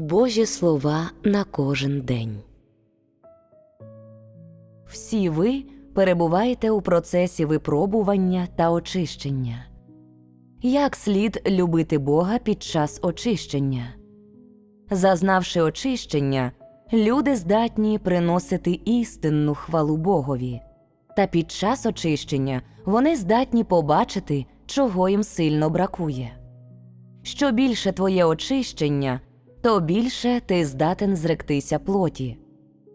Божі слова на кожен день. Всі ви перебуваєте у процесі випробування та очищення. Як слід любити Бога під час очищення? Зазнавши очищення, люди здатні приносити істинну хвалу Богові. Та під час очищення вони здатні побачити, чого їм сильно бракує. Що більше твоє очищення, то більше ти здатен зректися плоті.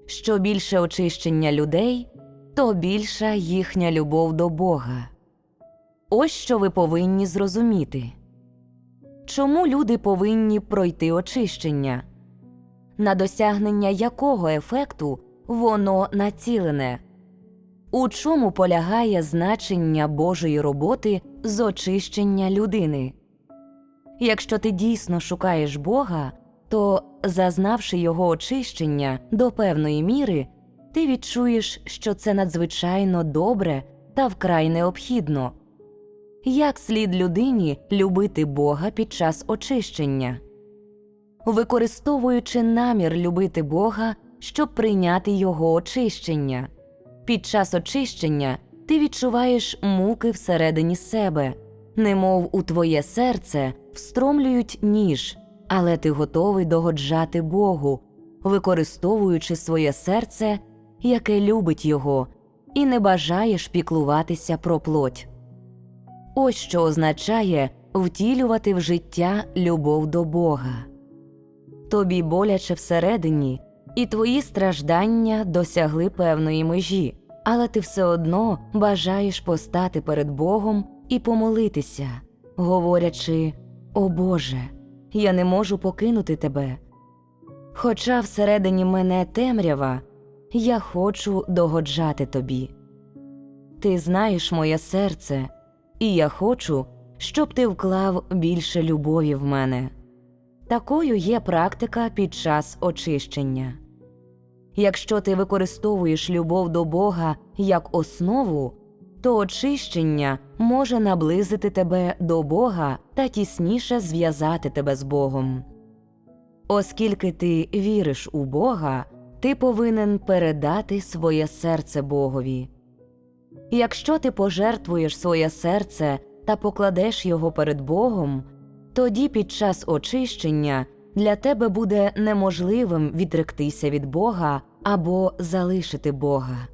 Що більше очищення людей, то більша їхня любов до Бога. Ось що ви повинні зрозуміти. Чому люди повинні пройти очищення? На досягнення якого ефекту воно націлене? У чому полягає значення Божої роботи з очищення людини? Якщо ти дійсно шукаєш Бога, то, зазнавши його очищення до певної міри, ти відчуєш, що це надзвичайно добре та вкрай необхідно. Як слід людині любити Бога під час очищення? Використовуючи намір любити Бога, щоб прийняти Його очищення. Під час очищення ти відчуваєш муки всередині себе, немов у твоє серце встромлюють ніж, але ти готовий догоджати Богу, використовуючи своє серце, яке любить Його, і не бажаєш піклуватися про плоть. Ось що означає втілювати в життя любов до Бога. Тобі боляче всередині, і твої страждання досягли певної межі, але ти все одно бажаєш постати перед Богом і помолитися, говорячи: О Боже, я не можу покинути тебе. Хоча всередині мене темрява, я хочу догоджати тобі. Ти знаєш моє серце, і я хочу, щоб ти вклав більше любові в мене. Такою є практика під час очищення. Якщо ти використовуєш любов до Бога як основу, то очищення може наблизити тебе до Бога та тісніше зв'язати тебе з Богом. Оскільки ти віриш у Бога, ти повинен передати своє серце Богові. Якщо ти пожертвуєш своє серце та покладеш його перед Богом, тоді під час очищення для тебе буде неможливим відректися від Бога або залишити Бога.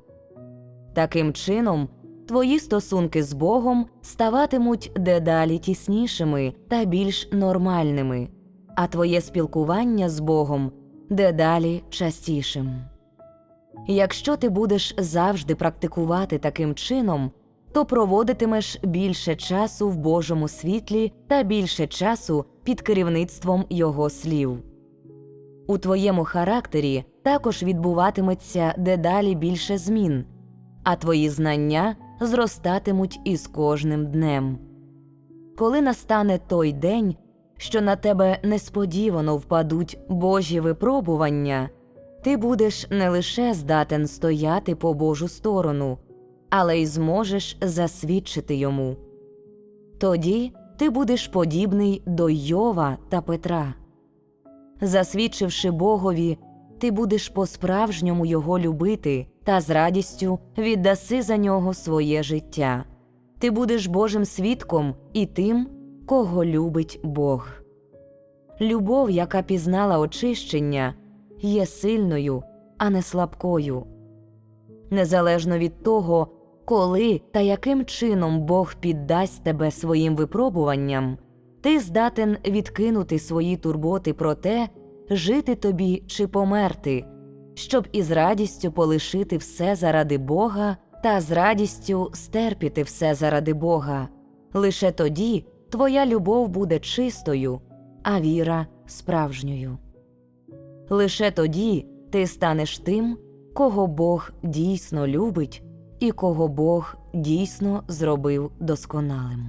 Таким чином, твої стосунки з Богом ставатимуть дедалі тіснішими та більш нормальними, а твоє спілкування з Богом дедалі частішим. Якщо ти будеш завжди практикувати таким чином, то проводитимеш більше часу в Божому світлі та більше часу під керівництвом Його слів. У твоєму характері також відбуватиметься дедалі більше змін, а твої знання зростатимуть із кожним днем. Коли настане той день, що на тебе несподівано впадуть Божі випробування, ти будеш не лише здатен стояти по Божу сторону, але й зможеш засвідчити йому. Тоді ти будеш подібний до Йова та Петра. Засвідчивши Богові, ти будеш по-справжньому його любити та з радістю віддаси за нього своє життя. Ти будеш Божим свідком і тим, кого любить Бог. Любов, яка пізнала очищення, є сильною, а не слабкою. Незалежно від того, коли та яким чином Бог піддасть тебе своїм випробуванням, ти здатен відкинути свої турботи про те, жити тобі чи померти, щоб із радістю полишити все заради Бога та з радістю стерпіти все заради Бога. Лише тоді твоя любов буде чистою, а віра справжньою. Лише тоді ти станеш тим, кого Бог дійсно любить і кого Бог дійсно зробив досконалим.